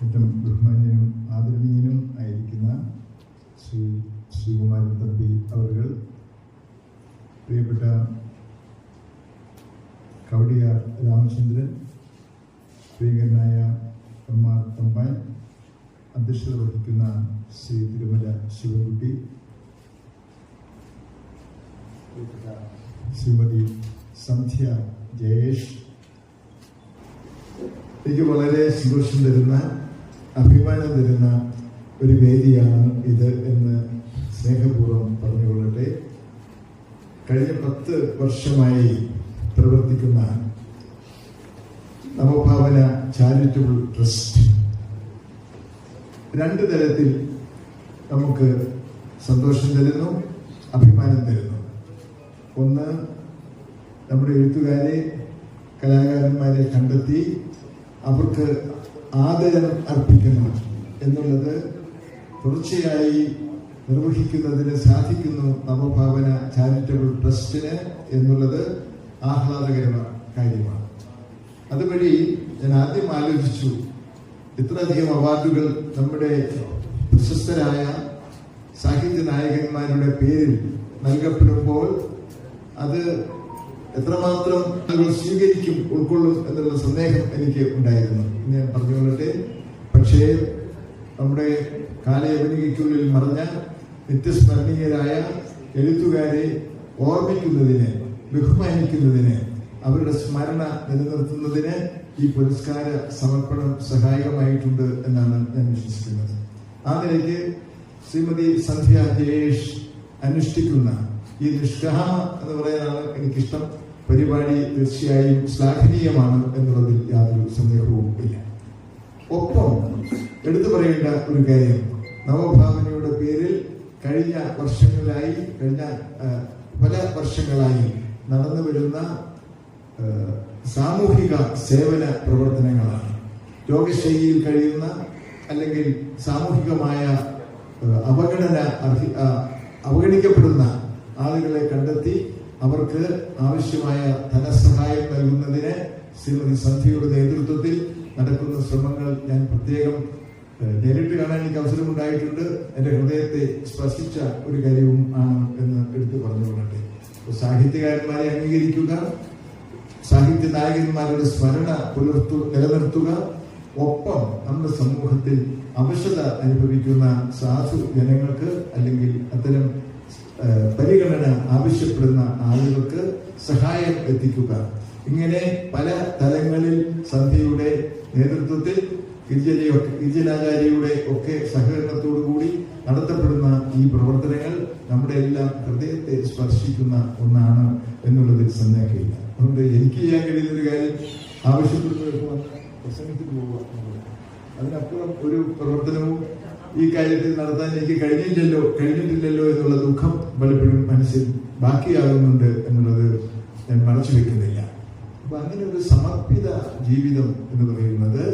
ഏറ്റവും ബഹുമാന്യനും ആദരണീയനും ആയിരിക്കുന്ന ശ്രീ ശ്രീകുമാരൻ തമ്പി അവർ പ്രിയപ്പെട്ട കവടിയാർ രാമചന്ദ്രൻ പ്രിയങ്കരനായ ആർ തമ്പാൻ അധ്യക്ഷത വഹിക്കുന്ന ശ്രീ തിരുമല ശിവൻകുട്ടി ശ്രീമതി സന്ധ്യ ജയേഷ്. എനിക്ക് വളരെ സന്തോഷം തരുന്ന അഭിമാനം തരുന്ന ഒരു വേദിയാണ് ഇത് എന്ന് സ്നേഹപൂർവം പറഞ്ഞുകൊള്ളട്ടെ. കഴിഞ്ഞ പത്ത് വർഷമായി പ്രവർത്തിക്കുന്ന നവഭാവന ചാരിറ്റബിൾ ട്രസ്റ്റ് രണ്ട് തരത്തിൽ നമുക്ക് സന്തോഷം തരുന്നു അഭിമാനം തരുന്നു. ഒന്ന് നമ്മുടെ എഴുത്തുകാരെ കലാകാരന്മാരെ കണ്ടെത്തി അവർക്ക് ആദരം അർപ്പിക്കണം എന്നുള്ളത് തുടർച്ചയായി നിർവഹിക്കുന്നതിന് സാധിക്കുന്നു നവഭാവന ചാരിറ്റബിൾ ട്രസ്റ്റിന് എന്നുള്ളത് ആഹ്ലാദകരമായ കാര്യമാണ്. അതുവഴി ഞാൻ ആദ്യം ആലോചിച്ചു ഇത്രയധികം അവാർഡുകൾ നമ്മുടെ പ്രശസ്തരായ സാഹിത്യ നായകന്മാരുടെ പേരിൽ നൽകപ്പെടുമ്പോൾ അത് എത്രമാത്രം ആളുകൾ സ്വീകരിക്കും ഉൾക്കൊള്ളും എന്നുള്ള സന്ദേഹം എനിക്ക് ഉണ്ടായിരുന്നു. ഞാൻ പറഞ്ഞുകൊള്ളട്ടെ പക്ഷേ നമ്മുടെ കാലയവനികയ്ക്കുള്ളിൽ മറഞ്ഞ നിത്യസ്മരണീയരായ എഴുത്തുകാരെ ഓർമ്മിക്കുന്നതിന് ബഹുമാനിക്കുന്നതിന് അവരുടെ സ്മരണ നിലനിർത്തുന്നതിന് ഈ പുരസ്കാര സമർപ്പണം സഹായകമായിട്ടുണ്ട് എന്നാണ് ഞാൻ വിശ്വസിക്കുന്നത്. ആ നിലയ്ക്ക് ശ്രീമതി സന്ധ്യ ജയേഷ് അനുഷ്ഠിക്കുന്ന ഈ നിഷ്കഹ എന്ന് പറയാനാണ് എനിക്കിഷ്ടം. പരിപാടി തീർച്ചയായും ശ്ലാഘനീയമാണ് എന്നുള്ളതിൽ യാതൊരു സന്ദേഹവും ഇല്ല. ഒപ്പം എടുത്തു പറയേണ്ട ഒരു കാര്യം നവഭാവനയുടെ പേരിൽ കഴിഞ്ഞ വർഷങ്ങളിലായി കഴിഞ്ഞ പല വർഷങ്ങളായി നടന്നു വരുന്ന സാമൂഹിക സേവന പ്രവർത്തനങ്ങളാണ്. രോഗശൈലിയിൽ കഴിയുന്ന അല്ലെങ്കിൽ സാമൂഹികമായ അവഗണന അർഹി അവഗണിക്കപ്പെടുന്ന ആളുകളെ കണ്ടെത്തി അവർക്ക് ആവശ്യമായ ധനസഹായം നൽകുന്നതിന് ശ്രീമതി സന്ധ്യയുടെ നേതൃത്വത്തിൽ നടക്കുന്ന ശ്രമങ്ങൾ ഞാൻ പ്രത്യേകം നേരിട്ട് കാണാൻ എനിക്ക് അവസരമുണ്ടായിട്ടുണ്ട്. എന്റെ ഹൃദയത്തെ സ്പർശിച്ച ഒരു കാര്യവും ആണ് എന്ന് എടുത്തു പറഞ്ഞുകൊള്ളട്ടെ. സാഹിത്യകാരന്മാരെ അംഗീകരിക്കുക സാഹിത്യ നായകന്മാരുടെ സ്മരണ പുലർത്തു നിലനിർത്തുക ഒപ്പം നമ്മുടെ സമൂഹത്തിൽ അവശത അനുഭവിക്കുന്ന സാധു ജനങ്ങൾക്ക് അല്ലെങ്കിൽ അത്തരം പരിഗണന ആവശ്യപ്പെടുന്ന ആളുകൾക്ക് സഹായം എത്തിക്കുക. ഇങ്ങനെ പല തലങ്ങളിൽ സന്ധ്യയുടെ നേതൃത്വത്തിൽ ഗിരിജനയൊക്കെ ഗിരിജനാചാര്യയുടെ ഒക്കെ സഹകരണത്തോടു കൂടി നടത്തപ്പെടുന്ന ഈ പ്രവർത്തനങ്ങൾ നമ്മുടെ എല്ലാം ഹൃദയത്തെ സ്പർശിക്കുന്ന ഒന്നാണ് എന്നുള്ളതിൽ സന്ദേഹമില്ല. അതുകൊണ്ട് എനിക്ക് ചെയ്യാൻ കഴിയുന്നൊരു കാര്യം ആവശ്യപ്പെടുന്നവർക്ക് പ്രസംഗിച്ചിട്ട് പോവുക അതിനപ്പുറം ഒരു പ്രവർത്തനവും ഈ കാര്യത്തിൽ നടത്താൻ എനിക്ക് കഴിഞ്ഞില്ലല്ലോ കഴിഞ്ഞിട്ടില്ലല്ലോ എന്നുള്ള ദുഃഖം പലപ്പോഴും മനസ്സിൽ ബാക്കിയാകുന്നുണ്ട് എന്നുള്ളത് ഞാൻ മറച്ചു വെക്കുന്നില്ല. അപ്പൊ അങ്ങനെ ഒരു സമർപ്പിത ജീവിതം എന്ന് പറയുന്നത്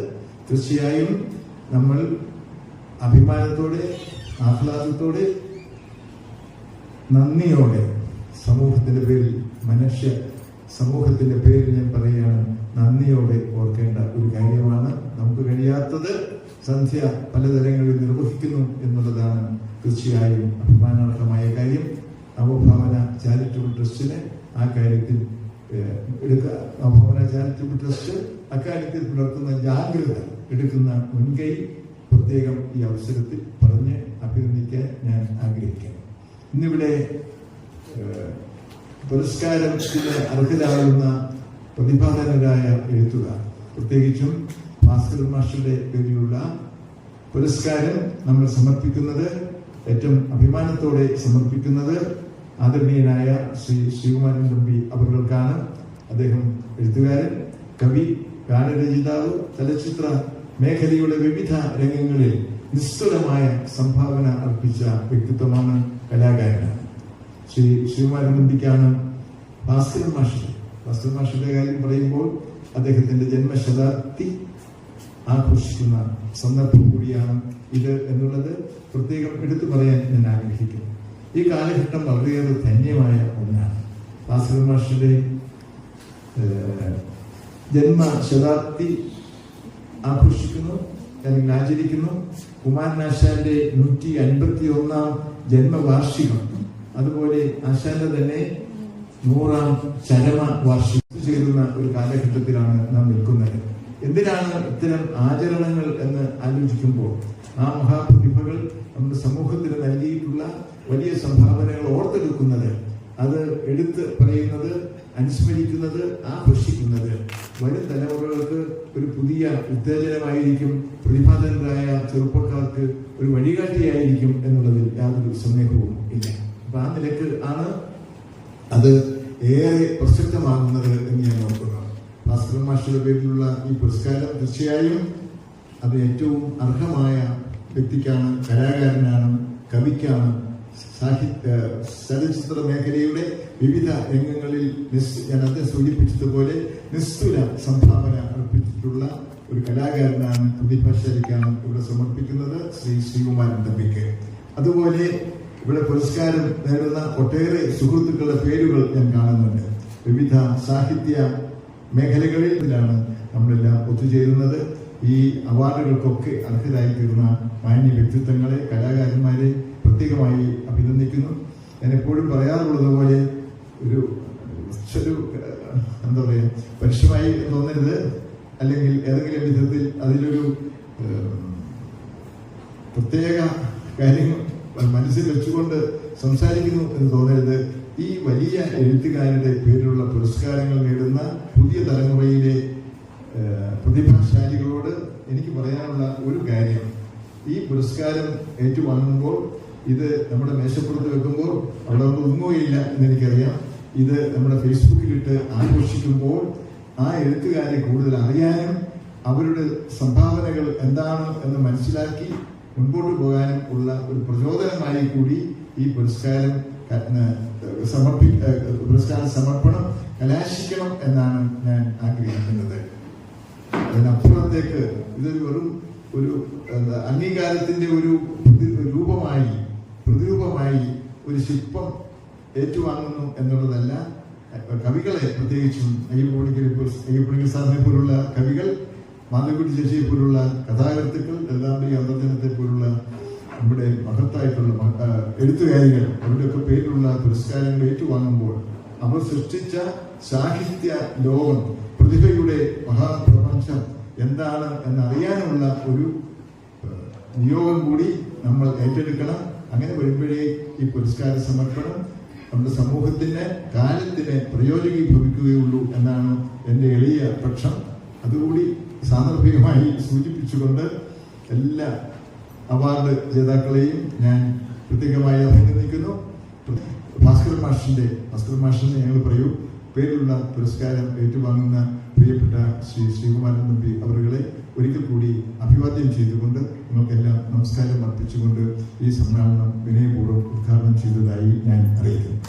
തീർച്ചയായും നമ്മൾ അഭിമാനത്തോടെ ആഹ്ലാദത്തോടെ നന്ദിയോടെ സമൂഹത്തിന്റെ പേരിൽ മനുഷ്യ സമൂഹത്തിന്റെ പേരിൽ ഞാൻ പറയുകയാണ് നന്ദിയോടെ ഓർക്കേണ്ട ഒരു കാര്യമാണ് നമുക്ക് കഴിയാത്തത്. സന്ധ്യ പലതരങ്ങളിൽ നിർവഹിക്കുന്നു എന്നുള്ളതാണ് തീർച്ചയായും അഭിമാനാർഹമായ കാര്യം. നവഭാവന ചാരിറ്റബിൾ ട്രസ്റ്റിന് ആ കാര്യത്തിൽ എടുക്കുക എടുക്ക നവഭാവന ചാരിറ്റബിൾ ട്രസ്റ്റ് അക്കാര്യത്തിൽ പുലർത്തുന്ന ജാഗ്രത എടുക്കുന്ന മുൻകൈ പ്രത്യേകം ഈ അവസരത്തിൽ പറഞ്ഞ് അഭിനന്ദിക്കാൻ ഞാൻ ആഗ്രഹിക്കുന്നു. ഇന്നിവിടെ പുരസ്കാരത്തിന് അർഹരാകുന്ന പ്രതിഭാധനരായ എഴുത്തുകാർ. പ്രത്യേകിച്ചും ഭാസ്കർ മാസ്റ്ററുടെ പേരിലുള്ള പുരസ്കാരം നമ്മൾ സമർപ്പിക്കുന്നത് ഏറ്റവും അഭിമാനത്തോടെ സമർപ്പിക്കുന്നത് ആദരണീയനായ ശ്രീ ശ്രീകുമാരൻ തമ്പി അവർക്കാണ്. അദ്ദേഹം എഴുത്തുകാരൻ കവി ഗാനരചിതാവ് ചലച്ചിത്ര മേഖലയുടെ വിവിധ രംഗങ്ങളിൽ നിസ്തുലമായ സംഭാവന അർപ്പിച്ച വ്യക്തിത്വമാണ് കലാകാരനാണ് ശ്രീ ശ്രീകുമാരൻ തമ്പിക്കാണ് ഭാസ്കരൻ മാഷ്. ഭാസ്കരൻ മാഷിന്റെ കാര്യം പറയുമ്പോൾ അദ്ദേഹത്തിന്റെ ജന്മശതാബ്ദി ആഘോഷിക്കുന്ന സന്ദർഭം കൂടിയാണ് ഇത് എന്നുള്ളത് പ്രത്യേകം എടുത്തു പറയാൻ ഞാൻ ആഗ്രഹിക്കുന്നു. ഈ കാലഘട്ടം വളരെയേറെ ധന്യമായ ഒന്നാണ്. ഭാസ്കർ മാഷിന്റെ ജന്മ ശതാബ്ദി ആഘോഷിക്കുന്നു അല്ലെങ്കിൽ ആചരിക്കുന്നു. കുമാരനാശാന്റെ നൂറ്റി അൻപത്തി ഒന്നാം ജന്മവാർഷികം. അതുപോലെ ആശാന്റെ തന്നെ നൂറാം ചരമ വാർഷികം ചെയ്യുന്ന ഒരു കാലഘട്ടത്തിലാണ് നാം നിൽക്കുന്നത്. എന്തിനാണ് ഇത്തരം ആചരണങ്ങൾ എന്ന് ആലോചിക്കുമ്പോൾ ആ മഹാപ്രതിഭകൾ നമ്മുടെ സമൂഹത്തിന് നൽകിയിട്ടുള്ള വലിയ സംഭാവനകൾ ഓർത്തെടുക്കുന്നത് അത് എടുത്ത് പറയുന്നത് അനുസ്മരിക്കുന്നത് ആഘോഷിക്കുന്നത് വരും തലമുറകൾക്ക് ഒരു പുതിയ ഉത്തേജനമായിരിക്കും പ്രതിഭാതരായ ചെറുപ്പക്കാർക്ക് ഒരു വഴികാട്ടിയായിരിക്കും എന്നുള്ളതിൽ യാതൊരു സന്ദേഹവും ഇല്ല. അപ്പൊ ആ നിലയ്ക്ക് ആണ് അത് ഏറെ പ്രസക്തമാകുന്നത് എന്ന് ഞാൻ ഓർക്കുന്നു. ഭാസ്കരൻ മാഷിയുടെ പേരിലുള്ള ഈ പുരസ്കാരം തീർച്ചയായും അത് ഏറ്റവും അർഹമായ വ്യക്തിക്കാണ് കലാകാരനാണ് കവിക്കാണ് സാഹിത്യ ചലച്ചിത്ര മേഖലയുടെ വിവിധ രംഗങ്ങളിൽ നിസ്- ഞാൻ അദ്ദേഹം സൂചിപ്പിച്ചതുപോലെ നിസ്തുല സംഭാവന അർപ്പിച്ചിട്ടുള്ള ഒരു കലാകാരനാണ് പ്രതിഭാശാലിക്കാണ് ഇവിടെ സമർപ്പിക്കുന്നത് ശ്രീ ശ്രീകുമാരൻ തമ്പിക്ക്. അതുപോലെ ഇവിടെ പുരസ്കാരം നേടുന്ന ഒട്ടേറെ സുഹൃത്തുക്കളുടെ പേരുകൾ ഞാൻ കാണുന്നുണ്ട്. വിവിധ സാഹിത്യ മേഖലകളിൽ നിന്നാണ് നമ്മളെല്ലാം ഒത്തുചേരുന്നത്. ഈ അവാർഡുകൾക്കൊക്കെ അർഹരായിത്തീരുന്ന മാന്യ വ്യക്തിത്വങ്ങളെ കലാകാരന്മാരെ പ്രത്യേകമായി അഭിനന്ദിക്കുന്നു. ഞാൻ എപ്പോഴും പറയാറുള്ളത് പോലെ ഒരു ഒരു എന്താ പറയുക പരുഷമായി തോന്നരുത്. അല്ലെങ്കിൽ ഏതെങ്കിലും വിധത്തിൽ അതിലൊരു പ്രത്യേക കാര്യങ്ങൾ മനസ്സിൽ വെച്ചുകൊണ്ട് സംസാരിക്കുന്നു എന്ന് തോന്നരുത്. ഈ വലിയ എഴുത്തുകാരുടെ പേരിലുള്ള പുരസ്കാരങ്ങൾ നേടുന്ന പുതിയ തലമുറയിലെ പ്രതിഭാശാലികളോട് എനിക്ക് പറയാനുള്ള ഒരു കാര്യം. ഈ പുരസ്കാരം ഏറ്റുവാങ്ങുമ്പോൾ ഇത് നമ്മുടെ മേശപ്പുറത്ത് വെക്കുമ്പോൾ അവിടെ ഒന്നും ഒന്നുമില്ല എന്ന് എനിക്കറിയാം ഇത് നമ്മുടെ ഫേസ്ബുക്കിലിട്ട് ആഘോഷിക്കുമ്പോൾ ആ എഴുത്തുകാരെ കൂടുതൽ അറിയാനും അവരുടെ സംഭാവനകൾ എന്താണ് എന്ന് മനസ്സിലാക്കി മുൻപോട്ട് പോകാനും ഉള്ള ഒരു പ്രചോദനമായി കൂടി ഈ പുരസ്കാരം സമർപ്പി പുരസ്കാര സമർപ്പണം കലാശിക്കണം എന്നാണ് ഞാൻ ആഗ്രഹിക്കുന്നത്. അതിനപ്പുറത്തേക്ക് ഇതൊരു വെറും ഒരു അംഗീകാരത്തിന്റെ ഒരു രൂപമായി പ്രതിരൂപമായി ഒരു ശില്പം ഏറ്റുവാങ്ങുന്നു എന്നുള്ളതല്ല കവികളെ പ്രത്യേകിച്ചും അയ്യപ്പണിക്കൽ അയ്യപ്പണിക്കൽ സാറിനെ പോലുള്ള കവികൾ മാധവക്കുട്ടി ചേച്ചിയെ പോലുള്ള കഥാകൃത്തുക്കൾ എല്ലാവരുടെയും അന്തർജനത്തെ പോലുള്ള നമ്മുടെ മഹത്തായിട്ടുള്ള എഴുത്തുകാരികൾ അവരുടെയൊക്കെ പേരിലുള്ള പുരസ്കാരങ്ങൾ ഏറ്റുവാങ്ങുമ്പോൾ അവർ സൃഷ്ടിച്ച സാഹിത്യ ലോകം പ്രതിഭയുടെ മഹാപ്രപഞ്ചം എന്താണ് എന്നറിയാനുള്ള ഒരു നിയോഗം കൂടി നമ്മൾ ഏറ്റെടുക്കണം. അങ്ങനെ വരുമ്പോഴേ ഈ പുരസ്കാര സമർപ്പണം നമ്മുടെ സമൂഹത്തിന് കാലത്തിന് പ്രയോജകീഭവിക്കുകയുള്ളൂ എന്നാണ് എന്റെ എളിയ പക്ഷം. അതുകൂടി സാന്ദർഭികമായി സൂചിപ്പിച്ചുകൊണ്ട് എല്ലാ അവാർഡ് ജേതാക്കളെയും ഞാൻ പ്രത്യേകമായി അഭിനന്ദിക്കുന്നു. ഭാസ്കർ മാഷിന്റെ ഭാസ്കർ മാഷിനെ ഞങ്ങൾ പറയൂ പേരിലുള്ള പുരസ്കാരം ഏറ്റുവാങ്ങുന്ന പ്രിയപ്പെട്ട ശ്രീ ശ്രീകുമാരൻ നമ്പി അവരുകളെ ഒരിക്കൽ കൂടി അഭിവാദ്യം ചെയ്തുകൊണ്ട് നിങ്ങൾക്കെല്ലാം നമസ്കാരം അർപ്പിച്ചുകൊണ്ട് ഈ സമ്മേളനം വിനയപൂർവം ഉദ്ഘാടനം ചെയ്തതായി ഞാൻ അറിയിക്കുന്നു